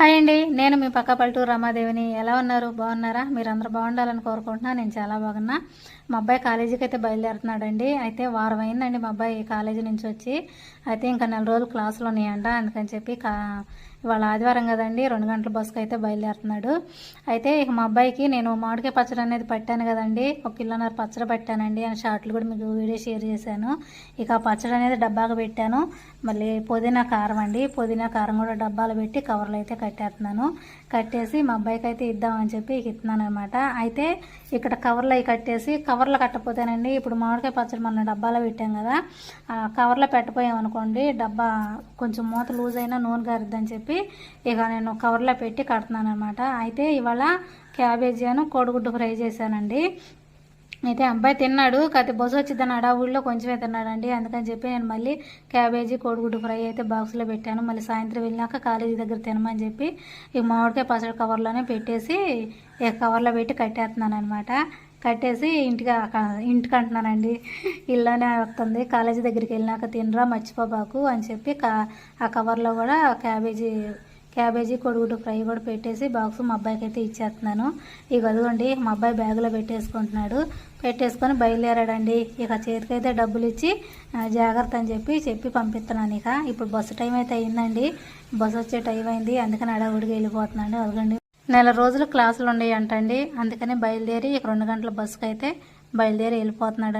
Hi అండి. నేను మీ పక్క పల్లెటూరు రమాదేవిని. ఎలా ఉన్నారు? బాగున్నారా? మీరు బాగుండాలని కోరుకుంటున్నా. నేను చాలా బాగున్నా. మా అబ్బాయి కాలేజీకి అయితే బయలుదేరుతున్నాడండి. అయితే వారం అయిందండి మా అబ్బాయి కాలేజీ నుంచి వచ్చి. అయితే ఇంకా నెల రోజులు క్లాసులు ఉన్నాయంట. అందుకని చెప్పి కా ఇవాళ ఆదివారం కదండి రెండు గంటల బస్సుకు అయితే బయలుదేరుతున్నాడు. అయితే ఇక మా అబ్బాయికి నేను మామిడికాయ పచ్చడి అనేది పట్టాను కదండి ఒక కిలోన్నర పచ్చడి పట్టానండి ఆ షార్ట్లు కూడా మీకు వీడియో షేర్ చేశాను. ఇక ఆ పచ్చడి అనేది డబ్బాగా పెట్టాను. మళ్ళీ పుదీనా కారం అండి పుదీనా కారం కూడా డబ్బాలు పెట్టి కవర్లు అయితే కట్టేస్తున్నాను. కట్టేసి మా అబ్బాయికి అయితే ఇద్దామని చెప్పి ఇక ఇస్తున్నాను అనమాట అయితే ఇక్కడ కవర్లు అవి కట్టేసి కవర్లు కట్టపోతేనండి. ఇప్పుడు మామిడికాయ పచ్చడి మనం డబ్బాలో పెట్టాం కదా ఆ కవర్లో పెట్టపోయాం అనుకోండి డబ్బా కొంచెం మూత లూజ్ అయినా నూనె గారిద్దని చెప్పి ఇక నేను కవర్లో పెట్టి కడుతున్నాను అనమాట అయితే ఇవాళ క్యాబేజీ అను కోడిగుడ్డు ఫ్రై చేశానండి. అయితే అబ్బాయి తిన్నాడు కాకపోతే బొస వచ్చిందని అడావుల్లో కొంచెమే తిన్నాడండి. అందుకని చెప్పి నేను మళ్ళీ క్యాబేజీ కోడిగుడ్డు ఫ్రై అయితే బాక్స్లో పెట్టాను. మళ్ళీ సాయంత్రం వెళ్ళినాక కాలేజీ దగ్గర తినమని చెప్పి ఈ మామిడికాయ పచ్చడి కవర్లోనే పెట్టేసి ఈ కవర్లో పెట్టి కట్టేస్తున్నాను అనమాట కట్టేసి ఇంటికి ఇంటికి అంటున్నానండి. ఇల్లునే వస్తుంది. కాలేజీ దగ్గరికి వెళ్ళినాక తినరా మర్చిపోబాకు అని చెప్పి కా ఆ కవర్లో కూడా క్యాబేజీ క్యాబేజీ కొడుగుడు ఫ్రై కూడా పెట్టేసి బాక్స్ మా అబ్బాయికి అయితే ఇచ్చేస్తున్నాను. ఇక అదిగోండి మా అబ్బాయి బ్యాగులో పెట్టేసుకుంటున్నాడు. పెట్టేసుకొని బయలుదేరాడండి. ఇక చేతికైతే డబ్బులు ఇచ్చి జాగ్రత్త అని చెప్పి చెప్పి పంపిస్తున్నాను ఇక. ఇప్పుడు బస్సు టైం అయితే అయిందండి. బస్సు వచ్చే టైం అయింది. అందుకని అడవుడికి వెళ్ళిపోతున్నాను. అదిగోండి. నెల రోజులు క్లాసులు ఉండేవి అంటండి అందుకని బయలుదేరి ఇక రెండు గంటల బస్సుకు అయితే బయలుదేరి వెళ్ళిపోతున్నాడు